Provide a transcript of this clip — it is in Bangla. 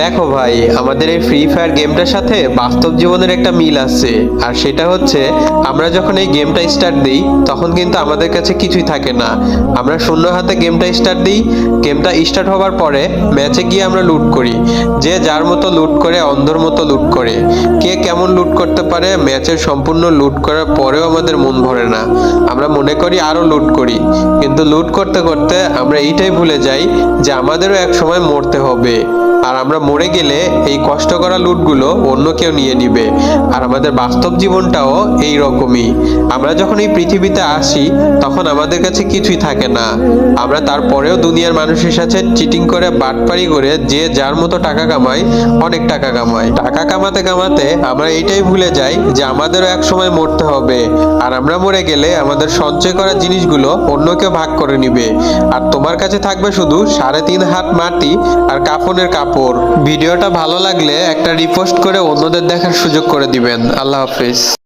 দেখো ভাই, আমাদের এই ফ্রি ফায়ার গেমটার সাথে বাস্তব জীবনের একটা মিল আছে। আর সেটা হচ্ছে, আমরা যখন এই গেমটা স্টার্ট দিই, তখন কিন্তু আমাদের কাছে কিছুই থাকে না। আমরা শূন্য হাতে গেমটা স্টার্ট দিই গেমটা স্টার্ট হওয়ার পরে ম্যাচে গিয়ে আমরা লুট করি। যে যার মতো লুট করে, অন্ধর মতো লুট করে। কে কেমন লুট করতে পারে ম্যাচের সম্পূর্ণ লুট করার পরেও আমাদের মন ভরে না। আমরা মনে করি আরও লুট করি। কিন্তু লুট করতে করতে আমরা এইটাই ভুলে যাই যে আমাদেরও এক সময় মরতে হবে। আর আমরা মরে গেলে এই কষ্ট করা লুটগুলো অন্য কেউ নিয়ে নিবে। আর আমাদের বাস্তব জীবনটাও এই রকমই। আমরা যখন এই পৃথিবীতে আসি, তখন আমাদের কাছে কিছুই থাকে না। আমরা তারপরেও দুনিয়ার মানুষের সাথে চিটিং করে, বাটপারি করে, যে যার মতো টাকা কামাই অনেক টাকা কামাই টাকা কামাতে কামাতে আমরা এইটাই ভুলে যাই যে আমাদেরও এক সময় মরতে হবে। আর আমরা মরে গেলে আমাদের সঞ্চয় করা জিনিসগুলো অন্য কেউ ভাগ করে নিবে। আর তোমার কাছে থাকবে শুধু সাড়ে তিন হাত মাটি আর কাফনের কাপড়। ভিডিওটা ভালো লাগলে একটা রিপোস্ট করে অন্যদের দেখার সুযোগ করে দিবেন। আল্লাহ হাফিজ।